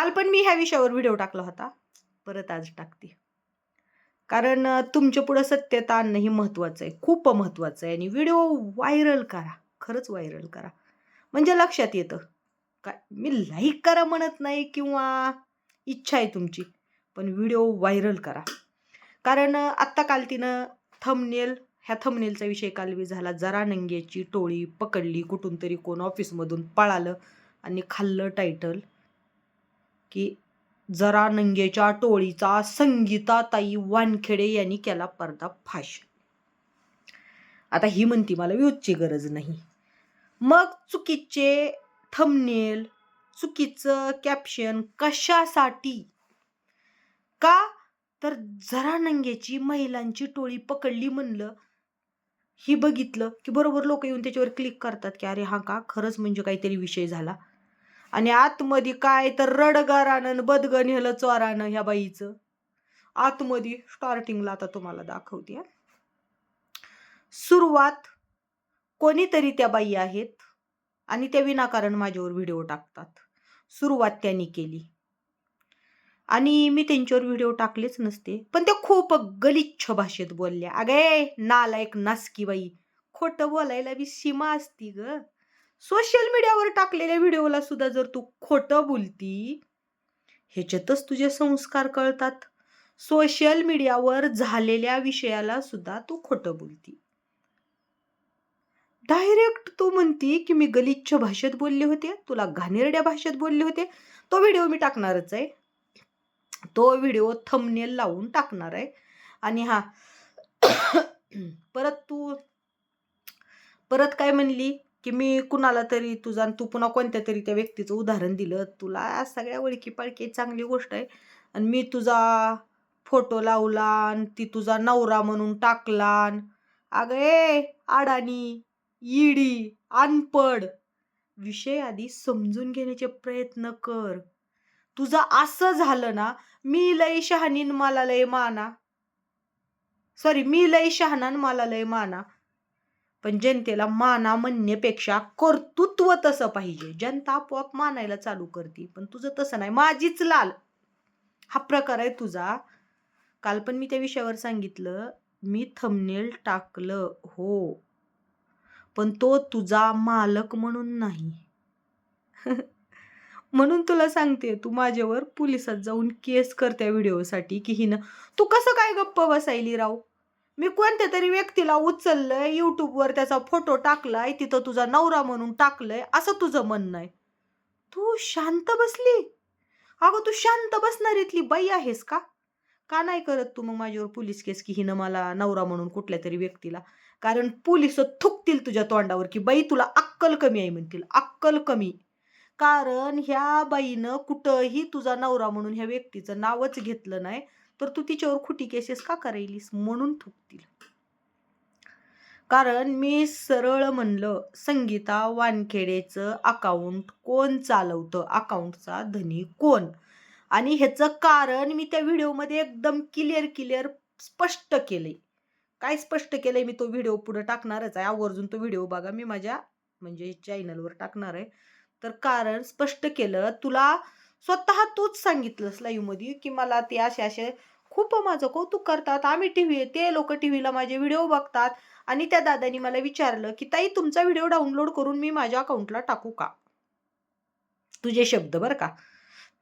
काल पण मी ह्या विषयावर व्हिडिओ टाकला होता. परत आज टाकते. कारण तुमच्या पुढं सत्यता आणणं हे महत्त्वाचं आहे. खूप महत्त्वाचं आहे. आणि व्हिडिओ व्हायरल करा. खरंच व्हायरल करा. म्हणजे लक्षात येतं. काय मी लाईक करा म्हणत नाही किंवा इच्छा आहे तुमची पण व्हिडिओ व्हायरल करा. कारण आत्ता काल तिनं थमनेल ह्या थमनेलचा विषय कालवी झाला. जरा नंग्याची टोळी पकडली. कुठून तरी कोण ऑफिसमधून पळालं आणि खाल्लं टायटल की जरा नंगेच्या टोळीचा संगीताताई वानखेडे यांनी केला पर्दाफाश आता ही म्हणती मला व्ह्यूजची गरज नाही. मग चुकीचे थंबनेल चुकीचं कॅप्शन कशासाठी? का? तर जरा नंगेची महिलांची टोळी पकडली म्हणलं. ही बघितलं की बरोबर लोक येऊन त्याच्यावर क्लिक करतात की अरे हा का? खरंच म्हणजे काहीतरी विषय झाला. आणि आतमध्ये काय तर रडगारानं बदगन नेलं चोरानं ह्या बाईचं. आतमध्ये स्टार्टिंगला आता तुम्हाला दाखवते सुरुवात कोणीतरी त्या बाई आहेत आणि त्या विनाकारण माझ्यावर व्हिडिओ टाकतात. सुरुवात त्यांनी केली. आणि मी त्यांच्यावर व्हिडिओ टाकलेच नसते पण त्या खूप गलिच्छ भाषेत बोलल्या. अगे नालायक नासकी बाई खोटं बोलायला बी सीमा असती ग. सोशल मीडियावर टाकलेल्या व्हिडिओला सुद्धा जर तू खोटं बोलती ह्याच्यातच तुझे संस्कार कळतात. सोशल मीडियावर झालेल्या विषयाला सुद्धा तू खोटं बोलती. डायरेक्ट तू म्हणती की मी गलिच्छ भाषेत बोलले होते तुला घाणेरड्या भाषेत बोलले होते तो व्हिडिओ मी टाकणारच आहे. तो व्हिडिओ थंबनेल लावून टाकणार आहे. आणि हा परत तू परत काय म्हणली? की मी कुणाला तरी तुझा आणि तू पुन्हा कोणत्या तरी त्या व्यक्तीचं उदाहरण दिलं तुला सगळ्या ओळखी पाळखी चांगली गोष्ट आहे. आणि मी तुझा फोटो लावला आणि ती तुझा नवरा म्हणून टाकला अन अगं ए अडाणी इडी अनपड विषय आधी समजून घेण्याचे प्रयत्न कर. तुझं असं झालं ना मी लय शहाणीन मला लय माना. सॉरी मी लय शहाणान मला लय माना. पण जनतेला माना म्हणण्यापेक्षा कर्तृत्व तसं पाहिजे. जनता आपोआप मानायला चालू करते. पण तुझं तसं नाही. माझीच लाल. हा प्रकार आहे तुझा. काल पण मी त्या विषयावर सांगितलं. मी थंबनेल टाकलं. हो. पण तो तुझा मालक म्हणून नाही. म्हणून तुला सांगते तू माझ्यावर पोलिसात जाऊन केस कर त्या व्हिडिओसाठी की हिनं. तू कसं काय गप्प बसायली राव? मी कोणत्या तरी व्यक्तीला उचललंय युट्यूबवर त्याचा फोटो टाकलाय तिथं तुझा नवरा म्हणून टाकलंय असं तुझं म्हणणं आहे. तू शांत बसली? अगं तू शांत बसणारीतली बाई आहेस का? का नाही करत तू मग माझ्यावर पोलीस केस की हिनं मला नवरा म्हणून कुठल्या तरी व्यक्तीला? कारण पोलीस थुकतील तुझ्या तोंडावर की बाई तुला अक्कल कमी आहे म्हणतील अक्कल कमी. कारण ह्या बाईनं कुठंही तुझा नवरा म्हणून ह्या व्यक्तीचं नावच घेतलं नाही. तर तू तिच्यावर खोटी केसेस का करायलीस? म्हणून थुकतील. कारण मी सरळ म्हणलं संगीता वानखेडेचं अकाउंट कोण चालवतं? अकाउंटचा धनी कोण? आणि ह्याचं कारण मी त्या व्हिडिओमध्ये एकदम क्लिअर क्लिअर स्पष्ट केलंय. काय स्पष्ट केलंय मी तो व्हिडिओ पुढे टाकणारच आहे. आवर्जून तो व्हिडिओ बघा. मी माझ्या म्हणजे चॅनलवर टाकणार आहे. तर कारण स्पष्ट केलं तुला स्वतः तूच सांगितलंस लाईव्हमध्ये की मला ते असे असे खूप माझं कौतुक करतात. आम्ही टी व्ही ते लोक टी व्हीला माझे व्हिडिओ बघतात. आणि त्या दादानी मला विचारलं की ताई तुमचा व्हिडिओ डाउनलोड करून मी माझ्या अकाउंटला टाकू का? तुझे शब्द बरं का?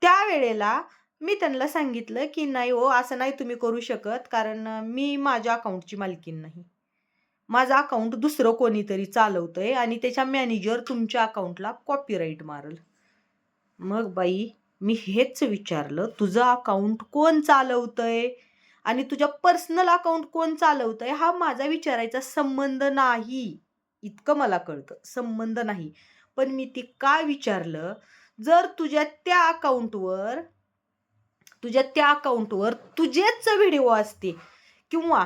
त्यावेळेला मी त्यांना सांगितलं की नाही हो असं नाही तुम्ही करू शकत कारण मी माझ्या अकाउंटची मालकीन नाही. माझं अकाउंट दुसरं कोणीतरी चालवतंय आणि त्याच्या मॅनेजर तुमच्या अकाउंटला कॉपीराईट मारल. मग बाई मी हेच विचारलं तुझं अकाउंट कोण चालवतंय? आणि तुझ्या पर्सनल अकाउंट कोण चालवतंय? हा माझा विचारायचा संबंध नाही. इतकं मला कळतं संबंध नाही. पण मी ती काय विचारलं? जर तुझ्या त्या अकाउंटवर तुझ्या त्या अकाउंटवर तुझेच व्हिडिओ असते किंवा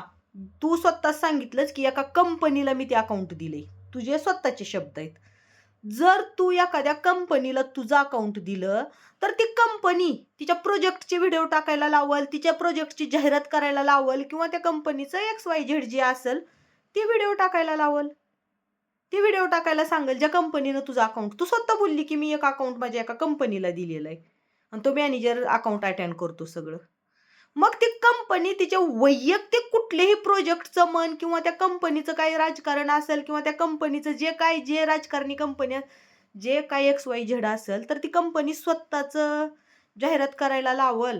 तू स्वतः सांगितलंच की एका कंपनीला मी ते अकाउंट दिले तुझे स्वतःचे शब्द आहेत. जर तू एखाद्या कंपनीला तुझं अकाउंट दिलं तर ती कंपनी तिच्या प्रोजेक्टचे व्हिडिओ टाकायला लावल तिच्या प्रोजेक्टची जाहिरात करायला लावल किंवा त्या कंपनीचं एक्स वाय झेड जे असेल ती व्हिडिओ टाकायला लावल. ती व्हिडिओ टाकायला सांगेल ज्या कंपनीनं तुझं अकाउंट तू स्वतः बोलली की मी एक अकाउंट माझ्या एका कंपनीला दिलेलं आहे. आणि तो मॅनेजर अकाउंट अटेंड करतो सगळं. मग ती कंपनी तिच्या वैयक्तिक कुठलेही प्रोजेक्टचं मन किंवा त्या कंपनीचं काही राजकारण असेल किंवा त्या कंपनीचं जे काय जे राजकारणी कंपनी जे काय एक्स वाय झेड असेल तर ती कंपनी स्वतःचं जाहिरात करायला लावल.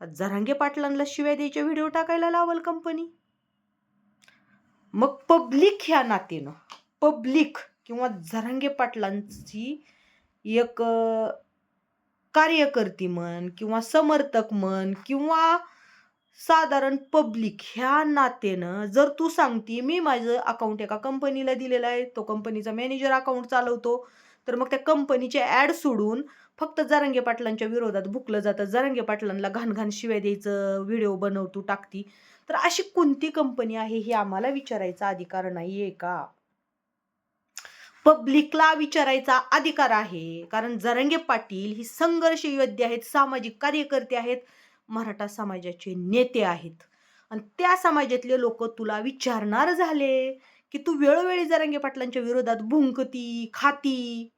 का जरांगे पाटलांना शिव्या द्यायचे व्हिडिओ टाकायला लावल कंपनी मग पब्लिक ह्या नातेनं पब्लिक किंवा जरांगे पाटलांची एक कार्यकर्ती म्हण किंवा समर्थक म्हण किंवा साधारण पब्लिक ह्या नातेनं जर तू सांगती मी माझं अकाउंट एका कंपनीला दिलेलं आहे तो कंपनीचा मॅनेजर अकाउंट चालवतो तर मग त्या कंपनीचे ॲड सोडून फक्त जरंगे पाटलांच्या विरोधात भुकलं जातं. जरंगे पाटलांना घाणघाण शिवाय द्यायचं व्हिडिओ बनवतो टाकती. तर अशी कोणती कंपनी आहे हे आम्हाला विचारायचा अधिकार नाही आहे का? पब्लिकला विचारायचा अधिकार आहे. कारण जरंगे पाटील ही संघर्ष योद्धे आहेत सामाजिक कार्यकर्ते आहेत मराठा समाजाचे नेते आहेत. आणि त्या समाजातले लोक तुला विचारणार झाले की तू वेळोवेळी जरंगे पाटलांच्या विरोधात भुंकती खाती.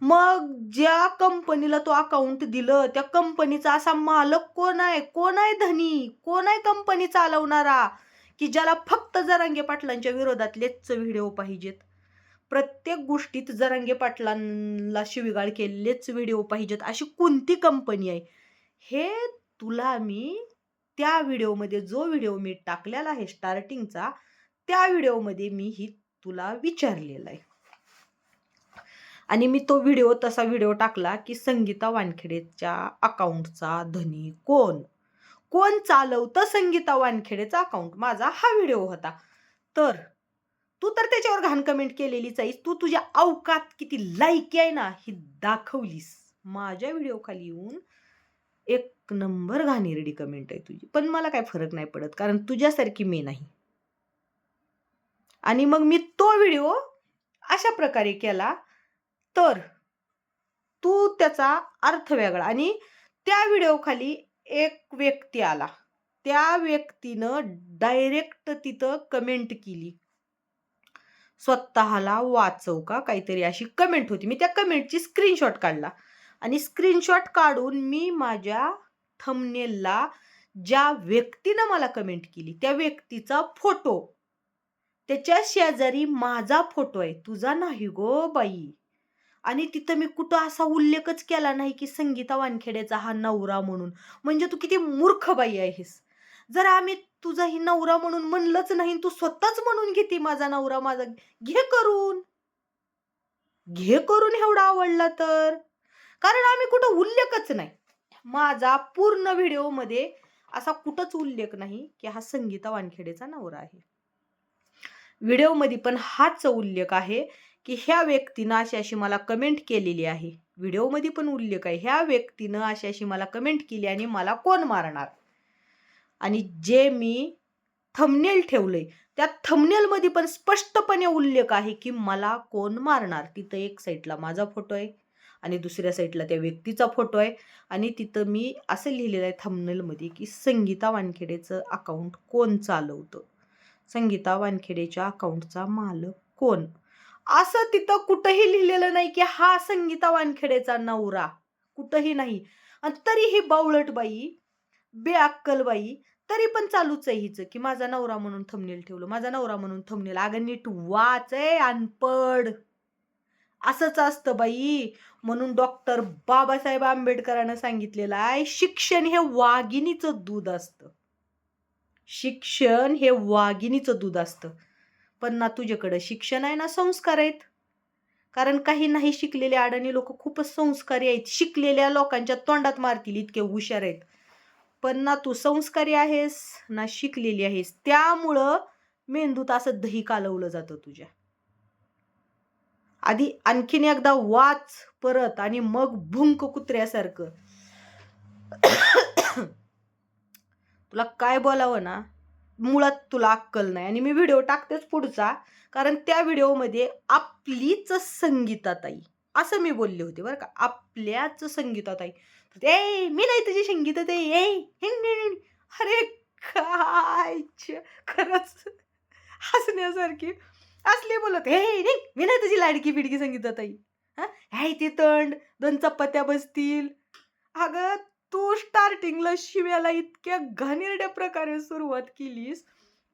मग ज्या कंपनीला तो अकाउंट दिलं त्या कंपनीचा असा मालक कोण आहे? कोण आहे धनी? कोण आहे कंपनी चालवणारा? की ज्याला फक्त जरांगे पाटलांच्या विरोधातलेच व्हिडिओ पाहिजेत? प्रत्येक गोष्टीत जरांगे पाटलांना शिवीगाळ केलेलेच व्हिडिओ पाहिजेत अशी कोणती कंपनी आहे? हे तुला मी त्या व्हिडिओमध्ये जो व्हिडिओ मी टाकलेला आहे स्टार्टिंगचा त्या व्हिडिओमध्ये मी ही तुला विचारलेलं आहे. आणि मी तो व्हिडिओ तसा व्हिडिओ टाकला की संगीता वानखेडेच्या अकाउंटचा धनी कोण? कोण चालवतं संगीता वानखेडेचा अकाउंट माझा हा व्हिडिओ होता. तर तू तर त्याच्यावर घाण कमेंट केलेलीच आहेस. तू तुझ्या अवकात किती लायकी आहे ना ही दाखवलीस. माझ्या व्हिडिओ खाली येऊन एक नंबर घाणेरडी कमेंट आहे तुझी. पण मला काय फरक नाही पडत कारण तुझ्यासारखी मी नाही. आणि मग मी तो व्हिडिओ अशा प्रकारे केला तर तू त्याचा अर्थ वेगळा. आणि त्या व्हिडिओखाली एक व्यक्ती आला. त्या व्यक्तीनं डायरेक्ट तिथं कमेंट केली. स्वतःला वाचव का? काहीतरी अशी कमेंट होती. मी त्या कमेंटची स्क्रीनशॉट काढला. आणि स्क्रीनशॉट काढून मी माझ्या थमनेलला ज्या व्यक्तीनं मला कमेंट केली त्या व्यक्तीचा फोटो त्याच्या शेजारी माझा फोटो आहे. तुझा नाही गो बाई. आणि तिथं मी कुठं असा उल्लेखच केला नाही की संगीता वानखेड्याचा हा नवरा म्हणून. म्हणजे तू किती मूर्ख बाई आहेस. जर आम्ही तुझा ही नवरा म्हणून म्हणलंच नाही तू स्वतःच म्हणून घेते माझा नवरा माझा. घे करून. घे करून एवढा आवडला तर. कारण आम्ही कुठं उल्लेखच नाही. माझा पूर्ण व्हिडिओमध्ये असा कुठंच उल्लेख नाही की हा संगीता वानखेडेचा नवरा आहे. व्हिडिओमध्ये पण हाच उल्लेख आहे की ह्या व्यक्तीनं अशी अशी मला कमेंट केलेली आहे. व्हिडिओमध्ये पण उल्लेख आहे. ह्या व्यक्तीनं अशी अशी मला कमेंट केली आणि मला कोण मारणार? आणि जे मी थमनेल ठेवलं आहे त्या थमनेलमध्ये पण स्पष्टपणे उल्लेख आहे की मला कोण मारणार. तिथं एक साईडला माझा फोटो आहे आणि दुसऱ्या साईडला त्या व्यक्तीचा फोटो आहे. आणि तिथं मी असं लिहिलेलं आहे थमनेलमध्ये की संगीता वानखेडेचं अकाउंट कोण चालवतं? संगीता वानखेडेच्या अकाउंटचा मालक कोण? असं तिथं कुठंही लिहिलेलं नाही की हा संगीता वानखेडेचा नवरा. कुठंही नाही. आणि तरी बावळटबाई बेअक्कलबाई तरी पण चालूच आहे हिचं की माझा नवरा म्हणून थंबनेल ठेवलं माझा नवरा म्हणून थंबनेल अगं नीट वाच आहे अनपड असंच असतं बाई. म्हणून डॉक्टर बाबासाहेब आंबेडकरांना सांगितलेलं आहे शिक्षण हे वाघिणीचं दूध असतं. शिक्षण हे वाघिणीचं दूध असतं. पण ना तुझ्याकडं शिक्षण आहे ना संस्कार आहेत. कारण काही नाही शिकलेले अडाणी लोक खूपच संस्कारी आहेत. शिकलेल्या लोकांच्या तोंडात मारतील इतके हुशार आहेत. पण ना तू संस्कारी आहेस ना शिकलेली आहेस. त्यामुळं मेंदूत असं दही कालवलं जातं तुझ्या. आधी आणखीन एकदा वाच परत आणि मग भुंक कुत्र्यासारखं. तुला काय बोलावं ना? मुळात तुला अक्कल नाही. आणि मी व्हिडिओ टाकतेच पुढचा कारण त्या व्हिडिओमध्ये आपलीच संगीताताई. असं मी बोलले होते बरं का. आपल्याच संगीताताई. ए मी नाही तुझी संगीताताई ए हिंग अरे काय छ, खरंच हसण्यासारखी असली बोलत. हे नाही मी नाही तुझी लाडकी बिडकी संगीताताई हा? हाय ते तंड दोन चपात्या बसतील. अगं तू स्टार्टिंगला शिव्याला इतक्या घाणेरड्या प्रकारे सुरुवात केलीस.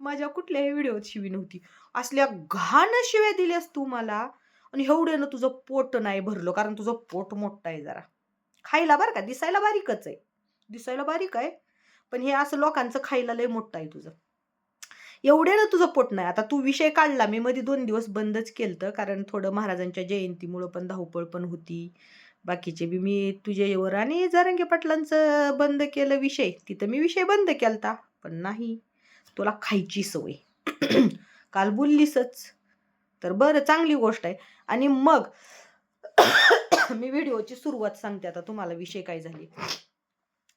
माझ्या कुठल्याही व्हिडिओत शिवी नव्हती. असल्या घाण शिव्या दिल्यास तू मला. आणि एवढ्यानं तुझं पोट नाही भरलं कारण तुझं पोट मोठं आहे जरा. खायला बरं का दिसायला बारीकच आहे. दिसायला बारीक आहे पण हे असं लोकांचं खायला लय मोठं आहे तुझं. एवढ्यानं तुझं पोट नाही. आता तू विषय काढला मी मध्ये दोन दिवस बंदच केलतं कारण थोडं महाराजांच्या जयंतीमुळं पण धावपळ पण होती. बाकीचे बी मी तुझ्यावर आणि जरंगे पाटलांचं बंद केलं विषय. तिथं मी विषय बंद केलता पण नाही. तुला खायची सवय. काल बोललीसच. तर बरं चांगली गोष्ट आहे. आणि मग मी व्हिडिओची सुरुवात सांगते आता तुम्हाला विषय काय झाले.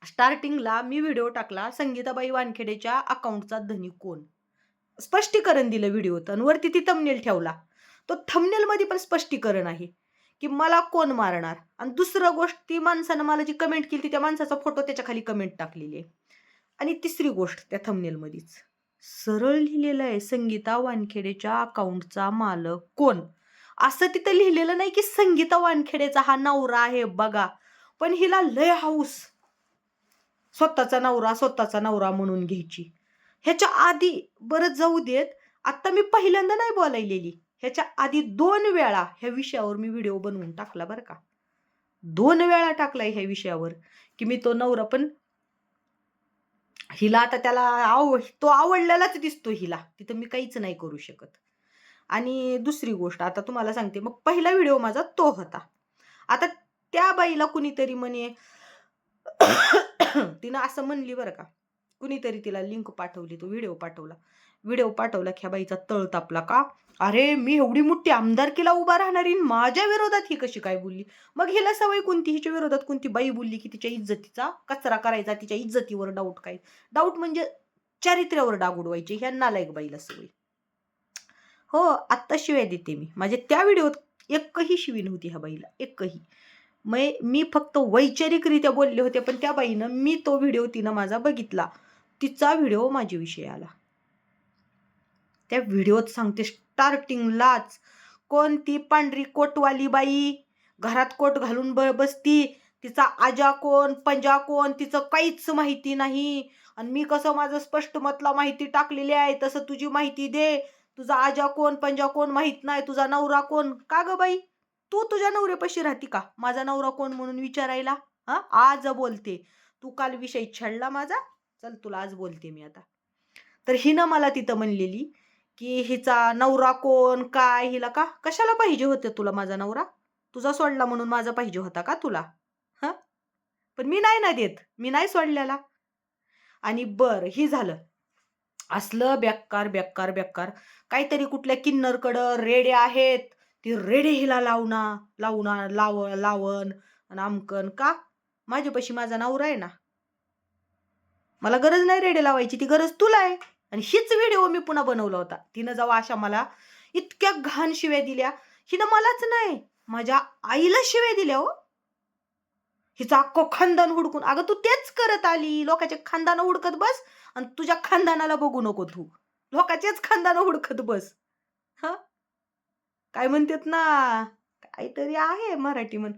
स्टार्टिंगला मी व्हिडिओ टाकला संगीताबाई वानखेडेच्या अकाउंटचा धनी कोण? स्पष्टीकरण दिलं व्हिडिओत आणि वरती ती थंबनेल ठेवला. तो थमनेलमध्ये पण स्पष्टीकरण आहे की मला कोण मारणार? आणि दुसरं गोष्ट ती माणसानं मला जी कमेंट केली ती त्या माणसाचा फोटो त्याच्याखाली कमेंट टाकलेली आहे. आणि तिसरी गोष्ट त्या थमनेलमध्येच सरळ लिहिलेलं आहे संगीता वानखेडेच्या अकाउंटचा मालक कोण? असं तिथं लिहिलेलं नाही की संगीता वानखेडेचा हा नवरा आहे बघा. पण हिला लय हाऊस. स्वतःचा नवरा स्वतःचा नवरा म्हणून घ्यायची. ह्याच्या आधी बरं जाऊ देत आत्ता मी पहिल्यांदा नाही बोलायलेली. ह्याच्या आधी दोन वेळा ह्या विषयावर मी व्हिडिओ बनवून टाकला बरं का. दोन वेळा टाकलाय ह्या विषयावर की मी तो नवरा पण हिला आता त्याला आव तो आवडलेलाच दिसतो हिला. तिथं मी काहीच नाही करू शकत. आणि दुसरी गोष्ट आता तुम्हाला सांगते मग पहिला व्हिडिओ माझा तो होता. आता त्या बाईला कुणीतरी म्हणे तिनं असं म्हणली बरं का कुणीतरी तिला लिंक पाठवली तो व्हिडिओ पाठवला. व्हिडिओ पाठवला ह्या बाईचा तळ तापला का? अरे मी एवढी मोठी आमदारकीला उभा राहणारी माझ्या विरोधात ही कशी काय बोलली? मग हिला सवय कोणती? हिच्या विरोधात कोणती बाई बोलली की तिच्या इज्जतीचा कचरा करायचा तिच्या इज्जतीवर डाऊट काय? डाऊट म्हणजे चारित्र्यावर डाग उडवायचे ह्या नालायक बाईला सवय. हो आत्ता शिव्या देते मी. माझ्या त्या व्हिडिओत एकही शिवी नव्हती ह्या बाईला. एकही. मै मी फक्त वैचारिकरित्या बोलले होते पण त्या बाईनं मी तो व्हिडिओ तिनं माझा बघितला. तिचा व्हिडिओ माझ्याविषयी आला. त्या व्हिडिओत सांगते स्टार्टिंगलाच कोणती पांढरी कोटवाली बाई घरात कोट घालून ब बसती. तिचा आजा कोण पंजा कोण तिचं काहीच माहिती नाही. आणि मी कसं माझं स्पष्ट मतला माहिती टाकलेली आहे तसं तुझी माहिती दे. तुझा आजा कोण पंजा कोण माहीत नाही तुझा नवरा कोण? का ग बाई? तू तुझ्या नवऱ्यापाशी राहती का? माझा नवरा कोण म्हणून विचारायला? हा? आज बोलते. तू काल विषय छळला माझा? चल तुला आज बोलते मी आता. तर हिनं मला तिथं म्हणलेली की हिचा नवरा कोण काय हिला का? कशाला पाहिजे होते तुला माझा नवरा? तुझा सोडला म्हणून माझा पाहिजे होता का तुला? हा? पण मी नाही ना देत. मी नाही सोडलेला. आणि बरं ही झालं. असलं बेकार बेकार बेकार. काहीतरी कुठल्या किन्नरकडं रेडे आहेत ती रेडे हिला लावना लावणार लाव लावण आमकन. का? माझ्यापाशी माझा नवरा आहे ना. मला गरज नाही रेडे लावायची ती गरज तुला आहे. आणि हीच व्हिडिओ मी पुन्हा बनवला होता. तिनं जावा अशा मला इतक्या घाण शिव्या दिल्या हिनं मलाच नाही माझ्या आईला शिव्या दिल्या हो. हिचं अख्खं खानदान हुडकून. अगं तू तेच करत आली. लोकांचे खानदान हुडकत बस आणि तुझ्या खानदानाला बघू नको तू. लोकांचेच खानदान हुडकत बस. हा? काय म्हणतात ना? काहीतरी आहे मराठी म्हण.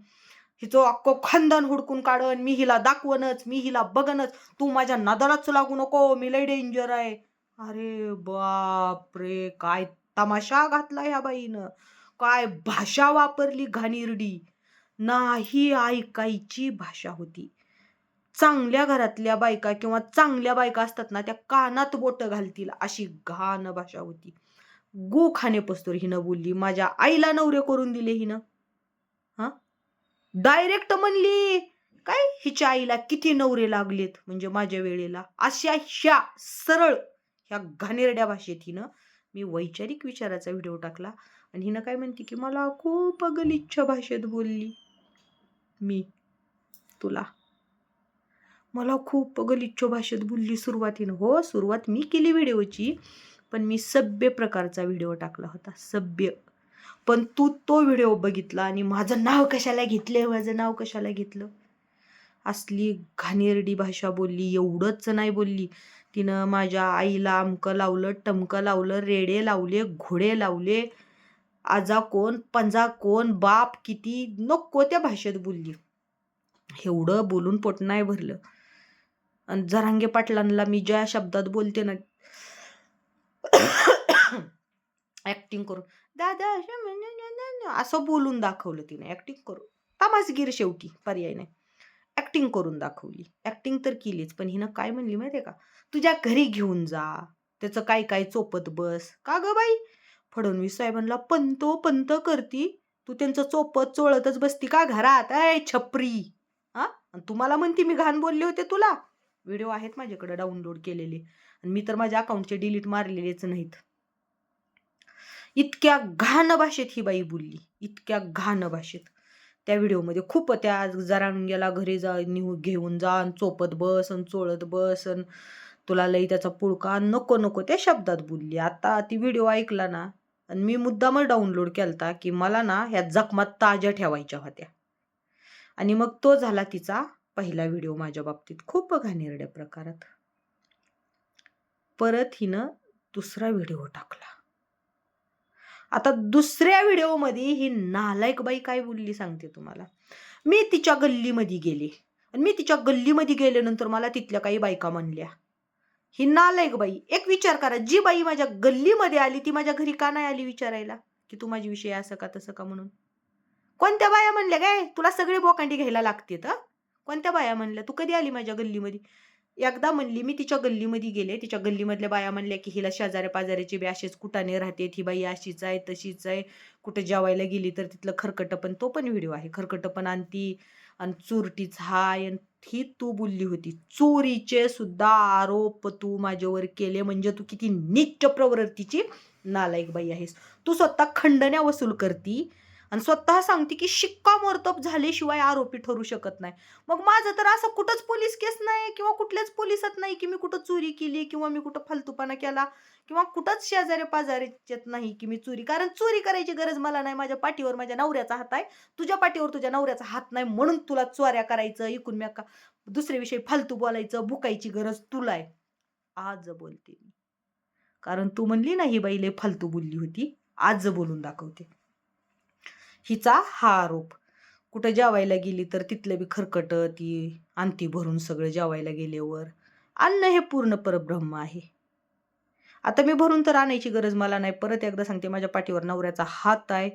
हिचं अख्खो खानदान हुडकून काढन. मी हिला दाखवनच मी हिला बघनच. तू माझ्या नादालाच लागू नको. मी लय डेंजर आहे. अरे बाप रे काय तमाशा घातला ह्या बाईनं. काय भाषा वापरली घाणीरडी. नाही ऐकायची भाषा होती. चांगल्या घरातल्या बायका किंवा चांगल्या बायका असतात ना त्या कानात बोटं घालतील अशी घाण भाषा होती. गो खाणे हिनं बोलली माझ्या आईला नवरे करून दिले हिनं. हा? डायरेक्ट म्हणली काय हिच्या आईला किती नवरे लागलेत म्हणजे माझ्या वेळेला? अशा ह्या सरळ ह्या घाणेरड्या भाषेत हिनं मी वैचारिक विचाराचा व्हिडिओ टाकला आणि हिनं काय म्हणते की मला खूप गलिच्छ भाषेत बोलली. मी तुला. मला खूप गलिच्छ भाषेत बोलली सुरुवातीनं. हो सुरुवात मी केली व्हिडिओची पण मी सभ्य प्रकारचा व्हिडिओ टाकला होता सभ्य. पण तू तो व्हिडिओ बघितला आणि माझं नाव कशाला घेतलं माझं नाव कशाला घेतलं? असली घाणेरडी भाषा बोलली एवढंच नाही बोलली. तिनं माझ्या आईला अमकं लावलं टमकं लावलं रेडे लावले घोडे लावले आजा कोण पंजा कोण बाप किती नको त्या भाषेत बोलली. एवढं बोलून पोट नाही भरलं. आणि जरांगे पाटलांना मी ज्या शब्दात बोलते ना ऍक्टिंग करून दादा असं म्हणजे असं बोलून दाखवलं तिने ऍक्टिंग करून. तमासगीर शेवटी पर्याय नाही. ऍक्टिंग करून दाखवली. ऍक्टिंग तर केलीच पण हिनं काय म्हणली माहितीये का? तुझ्या घरी घेऊन जा. त्याचं काय काय चोपत बस. का ग बाई? फडणवीस साहेबांना पंतो पंत करती. तू त्यांचं चोपत चोळतच बसती का घरात? अय छपरी. हा आणि तुम्हाला म्हणती मी घाण बोलले होते तुला. व्हिडिओ आहेत माझ्याकडे डाउनलोड केलेले. आणि मी तर माझ्या अकाउंटचे डिलीट मारलेलेच नाहीत. इतक्या घाण भाषेत ही बाई बोलली. इतक्या घाण भाषेत. त्या व्हिडिओमध्ये खूप त्या जरांग्याला घरी जा घेऊन जा आणि चोपत बस आणि चोळत बस आणि तुला लई त्याचा पुळका नको नको त्या शब्दात बोलली. आता ती व्हिडिओ ऐकला ना आणि मी मुद्दामच डाउनलोड केलता की मला ना ह्या जखमात ताज्या ठेवायच्या होत्या. आणि मग तो झाला तिचा पहिला व्हिडिओ माझ्या बाबतीत. खूप घाणेरड्या प्रकारात. परत हिनं दुसरा व्हिडिओ टाकला. आता दुसऱ्या व्हिडिओमध्ये ही नालायक बाई काय बोलली सांगते तुम्हाला? मी तिच्या गल्लीमध्ये गेले. आणि मी तिच्या गल्लीमध्ये गेल्यानंतर मला तिथल्या काही बायका म्हणल्या. ही नालायक बाई. एक विचार करा जी बाई माझ्या गल्लीमध्ये आली ती माझ्या घरी का नाही आली विचारायला? की तू माझी विषय असं का तसं का म्हणून? कोणत्या बाया म्हणल्या काय तुला सगळे बोकांडी घ्यायला लागते तर कोणत्या बाया म्हणल्या तू कधी आली माझ्या गल्लीमध्ये? एकदा म्हणली मी तिच्या गल्लीमध्ये गेले. तिच्या गल्लीमधल्या बाया म्हणल्या की हिला शेजाऱ्या पाजाऱ्याची बी अशीच कुटाने राहते ही बाई अशीच आहे तशीच आहे. कुठं जेवायला गेली तर तिथलं खरकटं पण तो पण व्हिडिओ आहे. खरकटं पण आणती आणि चुरटीच हाय आणि ही तू बोलली होती. चोरीचे सुद्धा आरोप तू माझ्यावर केले म्हणजे तू किती नीच प्रवृत्तीची नालायक बाई आहेस. तू स्वतः खंडण्या वसूल करती. आणि स्वतः सांगते की शिक्कामोर्तब झाल्याशिवाय आरोपी ठरू शकत नाही. मग माझं तर असं कुठंच पोलीस केस नाही किंवा कुठल्याच पोलिसात नाही की मी कुठं चोरी केली किंवा मी कुठं फालतूपणा केला किंवा कुठंच शेजारी पाजारीच्यात नाही की मी चोरी कारण चोरी करायची गरज मला नाही. माझ्या पाठीवर माझ्या नवऱ्याचा हात आहे. तुझ्या पाठीवर तुझ्या नवऱ्याचा हात नाही म्हणून तुला चोऱ्या करायचं इकून मी का दुसऱ्याविषयी फालतू बोलायचं भुकायची गरज तुला आहे. आज बोलते मी. कारण तू म्हणली ना ही बाईले फालतू बोलली होती. आज बोलून दाखवते. हिचा हा आरोप. कुठं जेवायला गेली तर तिथलं बी खरकट ती आणती भरून सगळं जेवायला गेल्यावर अन्न हे पूर्ण परब्रह्म आहे. आता मी भरून तर आणायची गरज मला नाही. परत एकदा सांगते माझ्या पाठीवर नवऱ्याचा हात आहे.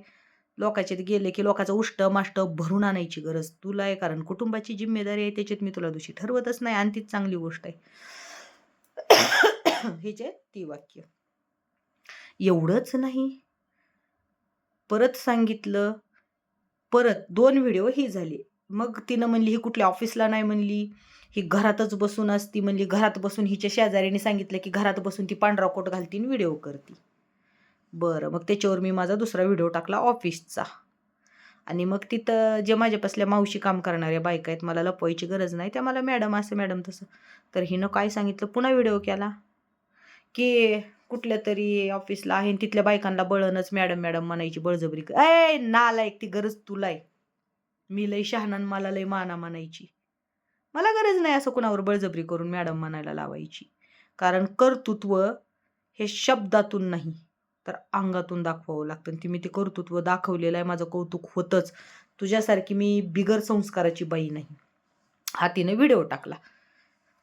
लोकाच्यात गेले की लोकाचं उष्ट माष्ट भरून आणायची गरज तुला आहे. कारण कुटुंबाची जिम्मेदारी आहे त्याच्यात मी तुला दोषी ठरवतच नाही. आणि तीच चांगली गोष्ट आहे. हे जे ती वाक्य. एवढंच नाही. परत सांगितलं परत दोन व्हिडिओ ही झाली. मग तिनं म्हणली ही कुठल्या ऑफिसला नाही म्हणली. ही घरातच बसून असती. म्हणली घरात बसून हिच्या शेजाऱ्याने सांगितलं की घरात बसून ती पांढरा कोट घालती व्हिडिओ करती. बरं मग त्याच्यावर मी माझा दुसरा व्हिडिओ टाकला ऑफिसचा आणि मग तिथं जे माझ्यापासल्या मावशी काम करणाऱ्या बायका आहेत मला लपवायची गरज नाही. त्या मला मॅडम असं मॅडम तसं. तर हिनं काय सांगितलं? पुन्हा व्हिडिओ केला. की कुठल्या तरी ऑफिसला आहे आणि तिथल्या बायकांना बळणच मॅडम मॅडम म्हणायची बळजबरी ए नालायक ती गरज तुला आहे मी लय शहाणान मला लय माना म्हणायची. मला गरज नाही असं कुणावर बळजबरी करून मॅडम म्हणायला लावायची. कारण कर्तृत्व हे शब्दातून नाही तर अंगातून दाखवावं लागतं. आणि ती मी ते कर्तृत्व दाखवलेलं आहे माझं कौतुक होतंच. तुझ्यासारखी मी बिगर संस्काराची बाई नाही. हा तिने व्हिडिओ टाकला.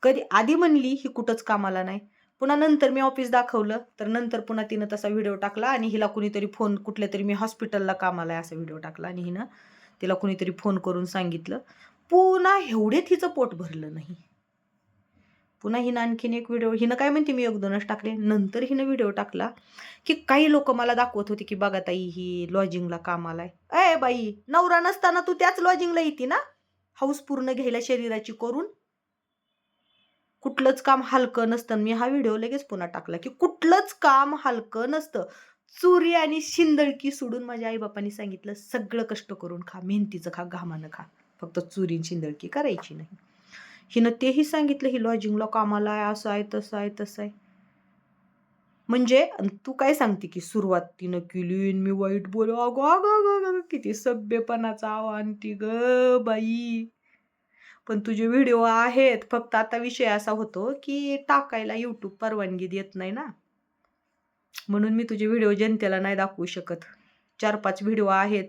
कधी आधी म्हणली ही कुठंच कामाला नाही. पुन्हा नंतर मी ऑफिस दाखवलं तर नंतर पुन्हा तिनं तसा व्हिडिओ टाकला आणि हिला कुणीतरी फोन कुठल्या तरी मी हॉस्पिटलला कामाला आहे असा व्हिडिओ टाकला आणि हिनं तिला कुणीतरी फोन करून सांगितलं. पुन्हा एवढे तिचं पोट भरलं नाही. पुन्हा हिनं आणखीन एक व्हिडिओ हिनं काय म्हणते मी एक दोनच टाकले. नंतर हिनं व्हिडिओ टाकला की काही लोक मला दाखवत होते की बघा ताई ही लॉजिंगला कामाला आहे. ए बाई नवरा नसताना तू त्याच लॉजिंगला येते ना? हाऊस पूर्ण घ्यायला शरीराची करून कुठलंच काम हलकं नसतं. मी हा व्हिडिओ लगेच पुन्हा टाकला की कुठलंच काम हलकं नसतं. चुरी आणि शिंदळकी सोडून माझ्या आईबापांनी सांगितलं सगळं कष्ट करून खा मेहनतीचं खा घामानं खा. फक्त चुरी शिंदळकी करायची नाही. हिनं तेही सांगितलं ही लॉजिंगला कामाला आहे असं आहे तसं आहे तसं आहे. म्हणजे तू काय सांगते की सुरुवात तिनं केली मी वाईट बोलू अगो अगो अगो किती सभ्यपणाचं आव्हान ती ग बाई. पण तुझे व्हिडिओ आहेत फक्त आता विषय असा होतो की टाकायला यूट्यूब परवानगी देत नाही ना. म्हणून मी तुझे व्हिडिओ जनतेला नाही दाखवू शकत. चार पाच व्हिडिओ आहेत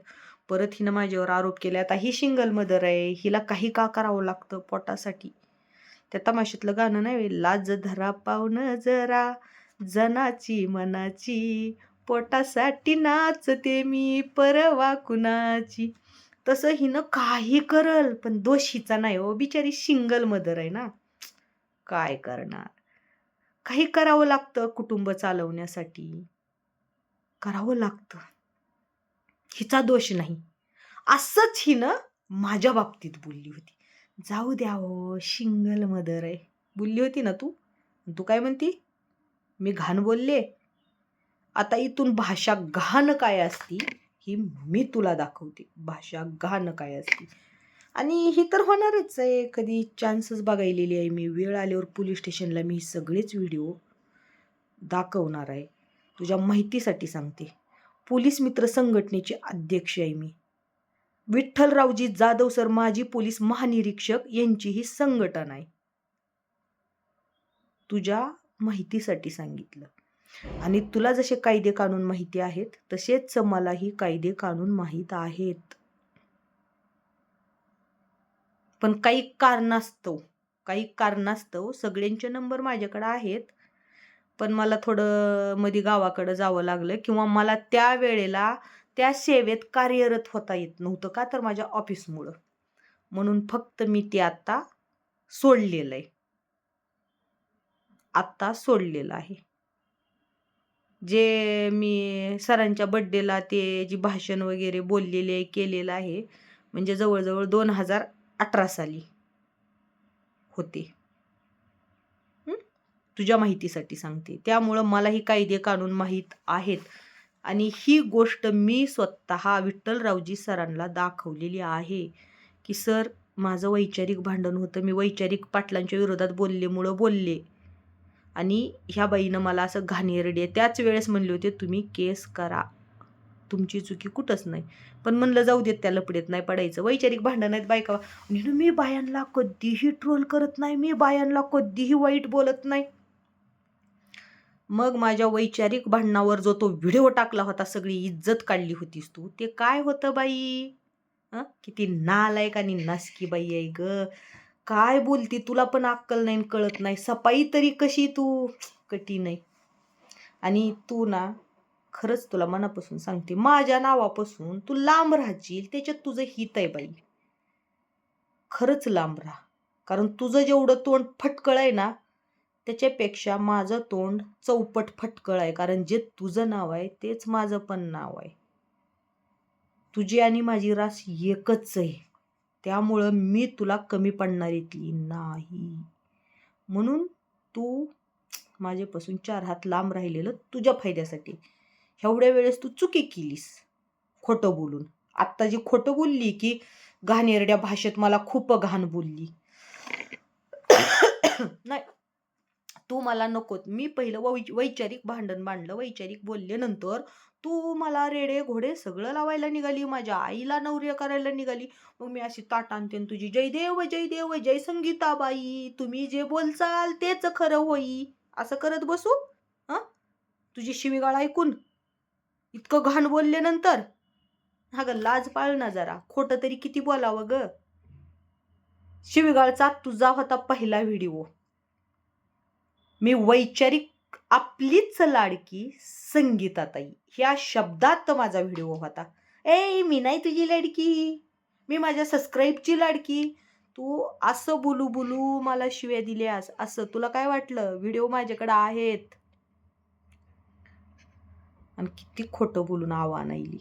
परत हिनं माझ्यावर आरोप केले. आता ही सिंगल मदर आहे हिला काही का करावं लागतं पोटासाठी? त्या तमाशातलं गाणं नाही लाज धरा पाहुणं जरा जनाची मनाची. पोटासाठी नाचते मी परवा कुणाची. तसं हिनं काही करल पण दोष हिचा नाही हो. बिचारी सिंगल मदर आहे ना. काय करणार? काही करावं लागतं कुटुंब चालवण्यासाठी. करावं लागतं. हिचा दोष नाही. असंच हिनं माझ्या बाबतीत बोलली होती. जाऊ द्या हो सिंगल मदर आहे. बोलली होती ना तू? तू काय म्हणती? मी घाण बोलले. आता इथून भाषा घाण काय असती? ही मी तुला दाखवते. भाषा घाण काय असते. आणि ही तर होणारच आहे. कधी चान्सेस बघायलेली आहे मी. वेळ आल्यावर पोलीस स्टेशनला मी सगळेच व्हिडिओ दाखवणार आहे. तुझ्या माहितीसाठी सांगते. पोलीस मित्र संघटनेचे अध्यक्ष आहे मी. विठ्ठलरावजी जाधव सर माजी पोलीस महानिरीक्षक यांची ही संघटना आहे. तुझ्या माहितीसाठी सांगितलं. आणि तुला जसे कायदे कानून माहिती आहेत तसेच मलाही कायदे कानून माहीत आहेत. पण काही कारणास्तव काही कारणास्तव सगळ्यांचे नंबर माझ्याकडे आहेत. पण मला थोडं मध्ये गावाकडं जावं लागलं किंवा मला त्या वेळेला त्या सेवेत कार्यरत होता येत नव्हतं का तर माझ्या ऑफिसमुळं. म्हणून फक्त मी ते आता सोडलेलं आहे. आत्ता सोडलेलं आहे. जे मी सरांच्या बड्डेला ते जी भाषण वगैरे बोललेले केलेलं आहे. म्हणजे जवळजवळ दोन हजार अठरा साली होते. तुझ्या माहितीसाठी सांगते. त्यामुळं मलाही कायदे कानून माहीत आहेत. आणि ही गोष्ट मी स्वतः विठ्ठलरावजी सरांना दाखवलेली आहे की सर माझं वैचारिक भांडण होतं. मी वैचारिक पाटलांच्या विरोधात बोललेमुळं बोलले. आणि ह्या बाईनं मला असं घाणेरडे त्याच वेळेस म्हणले होते तुम्ही केस करा. तुमची चुकी कुठंच नाही. पण म्हणलं जाऊ देत त्या लपडेत नाही पडायचं. वैचारिक भांडण आहेत बायका. म्हणून मी बायांना कधीही ट्रोल करत नाही. मी बायांना कधीही वाईट बोलत नाही. मग माझ्या वैचारिक भांडणावर जो तो व्हिडिओ टाकला होता सगळी इज्जत काढली होतीस तू. ते काय होतं बाई? किती नालायक आणि नासकी बाई आहे ग. काय बोलती? तुला पण अक्कल नाही कळत नाही. सपाई तरी कशी तू? कटी नाही आणि तू ना खरंच तुला मनापासून सांगते माझ्या नावापासून तू लांब राहशील त्याच्यात तुझं हित आहे बाई. खरंच लांब राहा. कारण तुझं जेवढं तोंड फटकळ आहे ना त्याच्यापेक्षा माझं तोंड चौपट फटकळ आहे. कारण जे तुझं नाव आहे तेच माझं पण नाव आहे. तुझी आणि माझी रास एकच आहे. त्यामुळं मी तुला कमी पडणार इथली. नाही. म्हणून तू माझ्यापासून चार हात लांब राहिलेलं तुझ्या फायद्यासाठी. एवढ्या वेळेस तू चुकी केलीस. खोटं बोलून. आत्ता जी खोटं बोलली की घाणेरड्या भाषेत मला खूप घाण बोलली. नाही. तू मला नकोत. मी पहिलं वै वैचारिक भांडण मांडलं. वैचारिक बोलल्यानंतर तू मला रेडे घोडे सगळं लावायला निघाली माझ्या आईला नवऱ्या करायला निघाली. मग मी अशी ताट आणते तुझी जय देव जय देव जय संगीताबाई. तुम्ही जे बोलचाल तेच खरं होई. असं करत बसू? हां? तुझी शिवीगाळ ऐकून? इतकं घाण बोलले नंतर हा ग लाज पाळ ना जरा. खोटं तरी किती बोलावं ग? शिवीगाळचा तुझा होता पहिला व्हिडिओ. मी वैचारिक आपलीच लाडकी संगीताताई. ह्या शब्दात माझा व्हिडिओ होता. ए मी नाही तुझी लाडकी. मी माझ्या सबस्क्राईबची लाडकी. तू असं बोलू बोलू मला शिव्या दिल्यास असं तुला काय वाटलं? व्हिडिओ माझ्याकडे आहेत. आणि किती खोटं बोलून आव्हान आईली.